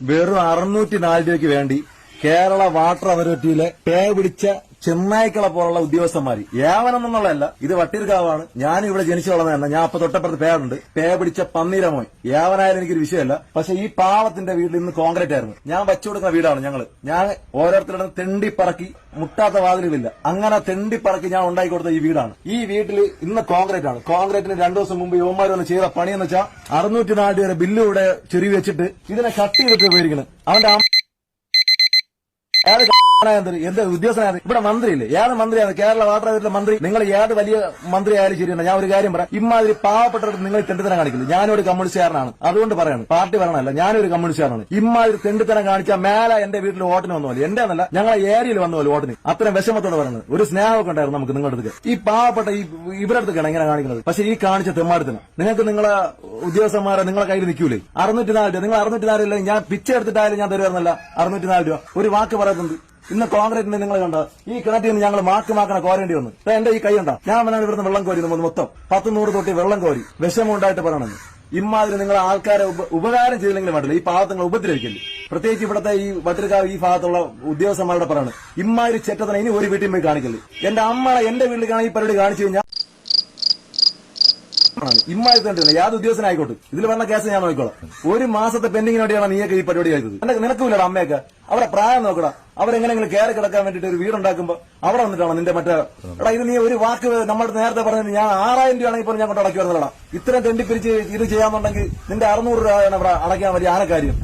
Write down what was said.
വെറും അറുന്നൂറ്റി നാല് രൂപയ്ക്ക് വേണ്ടി കേരള വാട്ടർ അതോറിറ്റിയിലെ പേ പിടിച്ച ചെന്നായ്ക്കളെ പോലുള്ള ഉദ്യോഗസ്ഥന്മാർ ഏവനെന്നുള്ളതല്ല ഇത് വട്ടിയൂർക്കാവാണ് ഞാൻ ഇവിടെ ജനിച്ചു വളർന്നതല്ല. ഞാൻ അപ്പൊ തൊട്ടപ്പുറത്ത് പേരുണ്ട് പേ പിടിച്ച പന്നീര മോൻ ഏവനായാലും എനിക്കൊരു വിഷയമല്ല. പക്ഷെ ഈ പാവത്തിന്റെ വീട്ടിൽ ഇന്ന് കോൺക്രീറ്റ് ആയിരുന്നു. ഞാൻ വെച്ചു കൊടുക്കുന്ന വീടാണ് ഞങ്ങൾ. ഞാൻ ഓരോരുത്തരുടെ തെണ്ടി പറക്കി മുട്ടാത്ത വാതിലുമില്ല അങ്ങനെ തെണ്ടി പറക്കി ഞാൻ ഉണ്ടാക്കി കൊടുത്ത ഈ വീടാണ്. ഈ വീട്ടിൽ ഇന്ന് കോൺക്രീറ്റ് ആണ്. കോൺക്രീറ്റിന് രണ്ടു ദിവസം മുമ്പ് യുവന്മാർ വന്ന് ചെയ്ത പണിയെന്ന് വെച്ചാൽ അറുന്നൂറ്റി നാല് വരെ ബില്ല് ഇവിടെ ചെറിയ വെച്ചിട്ട് ഇതിനെ കട്ട് ചെയ്തിട്ട് പോയിരിക്കുന്നത് അവന്റെ എന്ത് ഉദ്യോഗസ്ഥനായത് ഇവിടെ മന്ത്രിയില്ലേ? ഏത് മന്ത്രിയാണ്? കേരള വാട്ടർ അതോറിറ്റി മന്ത്രി. നിങ്ങൾ ഏത് വലിയ മന്ത്രി ആയാലും ശരിയാണ് ഞാൻ ഒരു കാര്യം പറയാം. ഇമാതിരി പാവപ്പെട്ടവർക്ക് നിങ്ങൾ തെണ്ടിത്തനം കാണിക്കില്ല? ഞാനൊരു കമ്മ്യൂണിസ്റ്റുകാരനാണ് അതുകൊണ്ട് പറയാണ്. പാർട്ടി പറയണല്ല ഞാനൊരു കമ്മ്യൂണിസ്റ്റുകാരനാണ് ഇമാതിരി തെണ്ടിത്തനം കാണിച്ചാൽ മേലെ എന്റെ വീട്ടിൽ വോട്ടിന് വന്നു പോലെ. എന്റെ എന്നല്ല ഞങ്ങളെ ഏരിയയിൽ വന്നു പോലെ വോട്ടിന് അത്രയും വിഷമത്തോടെ പറയുന്നത് ഒരു സ്നേഹമൊക്കെ ഉണ്ടായിരുന്നു നമുക്ക് നിങ്ങളുടെ അടുത്ത്. ഈ പാവപ്പെട്ട ഈ ഇവരുടെ അടുത്തൊക്കെയാണ് ഇങ്ങനെ കാണിക്കുന്നത്. പക്ഷെ ഈ കാണിച്ച തെമ്മാടത്തിന് നിങ്ങൾക്ക് നിങ്ങളെ ഉദ്യോഗസ്ഥന്മാരെ നിങ്ങളെ കയ്യിൽ നിൽക്കൂലേ? അറുന്നൂറ്റി നാല് രൂപ. നിങ്ങൾ അറുന്നൂറ്റി നാല് ഞാൻ പിച്ച എടുത്തിട്ടായാലും ഞാൻ തരുമായിരുന്നല്ല അറുന്നൂറ്റി നാല് രൂപ. ഒരു വാക്ക് പറയുന്നുണ്ട് ഇന്ന് കോൺക്രീറ്റിന് നിങ്ങൾ കണ്ട? ഈ കിണറ്റിൽ നിന്ന് ഞങ്ങൾ മാക്ക് മാക്കണ കോരേണ്ടി വന്നു. എന്റെ ഈ കൈ ഉണ്ടാ ഞാൻ വന്നാണ് ഇവിടുന്ന് വെള്ളം കോരി മൊത്തം. പത്ത് നൂറ് തൊട്ടി വെള്ളം കോരി. വിഷമം ഉണ്ടായിട്ട് പറയണമെന്ന്. ഇമാതിരി നിങ്ങൾ ആൾക്കാരെ ഉപകാരം ചെയ്തില്ലെങ്കിലും വേണ്ടില്ല. ഈ പാവത്തങ്ങൾ ഉപദ്രവിക്കില്ല പ്രത്യേകിച്ച് ഇവിടുത്തെ ഈ വട്ടിരിക്കാവ് ഈ ഭാഗത്തുള്ള ഉദ്യോഗസ്ഥന്മാരുടെ പറയാണ്. ഇമാതിരി ചെറ്റത്തന ഇനി ഒരു വീട്ടിൽ പോയി കാണിക്കില്ല എന്റെ അമ്മ എന്റെ വീട്ടിൽ കാണാൻ ഈ പരിപാടി കാണിച്ചു കഴിഞ്ഞാൽ ആണ്. ഇമ്മാതിരി കണ്ടില്ല യാതൊരു ഉദ്യോഗസ്ഥനായിക്കോട്ടെ ഇതിൽ വന്ന കേസ് ഞാൻ നോക്കിക്കോളാം. ഒരു മാസത്തെ പെൻഡിങ്ങിന് വേണ്ടിയാണ് നീയൊക്കെ ഈ പരിപാടി കഴിച്ചത് എന്റെ നിനക്കുമില്ലടാ അമ്മയൊക്കെ. അവരെ പ്രായം നോക്കടാ. അവരെങ്ങനെങ്കിലും കയറി കിടക്കാൻ വേണ്ടിട്ട് ഒരു വീടുണ്ടാക്കുമ്പോ അവിടെ വന്നിട്ടാണ് നിന്റെ മറ്റേ എടാ ഇത് നീ ഒരു വാക്ക് നമ്മൾ നേരത്തെ പറഞ്ഞത് ഞാൻ ആറായിരം രൂപ ആണെങ്കിൽ പോലും ഞാൻ കൊണ്ട് അടക്കി വരുന്നതാ ഇത്രയും തെണ്ടിപ്പിരിച്ച് ഇത് ചെയ്യാന്നുണ്ടെങ്കിൽ നിന്റെ അറുന്നൂറ് രൂപയാണ് ഇവിടെ അടയ്ക്കാൻ വലിയ ആനക്കാര്യം.